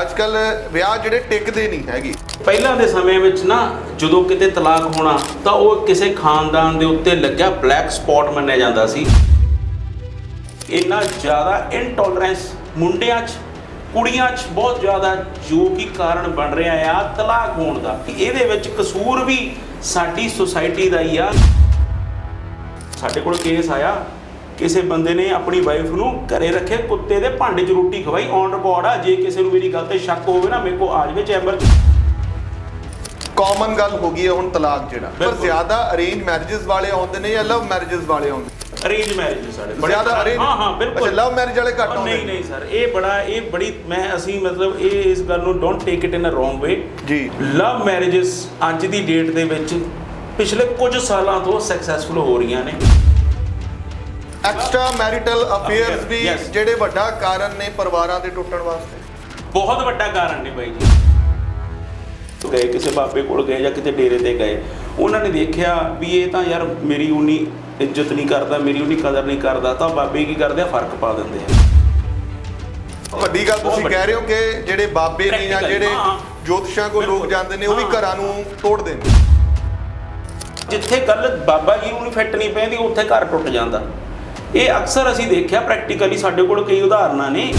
ਅੱਜ ਕੱਲ ਵਿਆਹ ਜਿਹੜੇ ਟਿਕਦੇ ਨਹੀਂ ਹੈਗੇ। ਪਹਿਲਾਂ ਦੇ ਸਮੇਂ ਵਿੱਚ ਨਾ, ਜਦੋਂ ਕਿਤੇ ਤਲਾਕ ਹੋਣਾ, ਤਾਂ ਉਹ ਕਿਸੇ ਖਾਨਦਾਨ ਦੇ ਉੱਤੇ ਲੱਗਿਆ ਬਲੈਕ ਸਪੌਟ ਮੰਨਿਆ ਜਾਂਦਾ ਸੀ। ਇੰਨਾ ਜ਼ਿਆਦਾ ਇਨਟੋਲਰੈਂਸ ਮੁੰਡਿਆਂ 'ਚ, ਕੁੜੀਆਂ 'ਚ ਬਹੁਤ ਜ਼ਿਆਦਾ ਜੋ ਕਿ ਕਾਰਨ ਬਣ ਰਿਹਾ ਆ ਤਲਾਕ ਹੋਣ ਦਾ। ਇਹਦੇ ਵਿੱਚ ਕਸੂਰ ਵੀ ਸਾਡੀ ਸੁਸਾਇਟੀ ਦਾ ਹੀ ਆ। ਸਾਡੇ ਕੋਲ ਕੇਸ ਆਇਆ। ਕਿਸੇ ਬੰਦੇ ਨੇ ਆਪਣੀ ਵਾਈਫ ਨੂੰ ਘਰੇ ਰੱਖੇ ਕੁੱਤੇ ਦੇ ਭਾਂਡੇ 'ਚ ਰੋਟੀ ਖਵਾਈ ਔਨ ਰਿਕਾਰਡ ਆ ਜੇ ਕਿਸੇ ਨੂੰ ਮੇਰੀ ਗੱਲ ਤੇ ਸ਼ੱਕ ਹੋਵੇ ਨਾ ਮੇਰੇ ਕੋ ਆ ਜਾਵੇ ਚੈਂਬਰ 'ਚ। ਕਾਮਨ ਗੱਲ ਹੋ ਗਈ ਹੈ ਹੁਣ ਤਲਾਕ ਜਿਹੜਾ। ਪਰ ਬਿਲਕੁਲ। ਜ਼ਿਆਦਾ ਅਰੇਂਜ ਮੈਰਿਜਸ ਵਾਲੇ ਆਉਂਦੇ ਨੇ ਜਾਂ ਲਵ ਮੈਰਿਜਸ ਵਾਲੇ ਆਉਂਦੇ ਅਰੇਂਜ ਮੈਰਿਜ ਸਾਡੇ ਜ਼ਿਆਦਾ ਅਰੇਂਜ ਹਾਂ ਹਾਂ ਬਿਲਕੁਲ। ਅੱਛਾ ਲਵ ਮੈਰਿਜ ਵਾਲੇ ਘੱਟ ਉਹ ਆਉਂਦੇ ਨਹੀਂ ਨਹੀਂ ਸਰ ਇਹ ਬੜਾ ਇਹ ਬੜੀ ਮੈਂ ਅਸੀਂ ਮਤਲਬ ਇਹ ਇਸ ਗੱਲ ਨੂੰ don't take it in a wrong way ਜੀ। ਲਵ ਮੈਰਿਜਸ ਅੱਜ ਦੀ ਡੇਟ ਦੇ ਵਿੱਚ ਪਿਛਲੇ ਕੁਝ ਸਾਲਾਂ ਤੋਂ ਸਕਸੈਸਫੁਲ ਹੋ ਰਹੀਆਂ ਨੇ। ਐਕਸਟਰਾ ਮੈਰਿਟਲ ਅਫੇਅਰਸ ਵੀ Yes. ਜਿਹੜੇ ਵੱਡਾ ਕਾਰਨ ਨੇ ਪਰਿਵਾਰਾਂ ਦੇ ਟੁੱਟਣ ਵਾਸਤੇ ਬਹੁਤ ਵੱਡਾ ਕਾਰਨ ਨੇ ਬਾਈ ਜੀ ਗਏ ਕਿਸੇ ਬਾਬੇ ਕੋਲ ਗਏ ਜਾਂ ਕਿਤੇ ਡੇਰੇ ਤੇ ਗਏ ਉਹਨਾਂ ਨੇ ਦੇਖਿਆ ਵੀ ਇਹ ਤਾਂ ਯਾਰ ਮੇਰੀ ਉਨੀ ਇੱਜ਼ਤ ਨਹੀਂ ਕਰਦਾ ਮੇਰੀ ਉਨੀ ਕਦਰ ਨਹੀਂ ਕਰਦਾ ਤਾਂ ਬਾਬੇ ਕੀ ਕਰਦੇ ਆ ਫ਼ਰਕ ਪਾ ਦਿੰਦੇ ਆ ਵੱਡੀ ਗੱਲ ਤੁਸੀਂ ਕਹਿ ਰਹੇ ਹੋ ਕਿ ਜਿਹੜੇ ਬਾਬੇ ਨੇ ਜਾਂ ਜਿਹੜੇ ਹਾਂ। ਜੋਤਿਸ਼ਾਂ ਕੋਲ ਲੋਕ ਬਿਲਕੁਲ। ਜਾਂਦੇ ਨੇ ਉਹ ਵੀ ਹਾਂ। ਘਰਾਂ ਨੂੰ ਤੋੜਦੇ ਨੇ ਜਿੱਥੇ ਗੱਲ ਬਾਬਾ ਜੀ ਨੂੰ ਫਿੱਟ ਨਹੀਂ ਪੈਂਦੀ ਉੱਥੇ ਘਰ ਟੁੱਟ ਜਾਂਦਾ ਇਹ ਅਕਸਰ ਅਸੀਂ ਦੇਖਿਆ ਪ੍ਰੈਕਟੀਕਲੀ ਸਾਡੇ ਕੋਲ ਕਈ ਉਦਾਹਰਨਾਂ ਨੇ।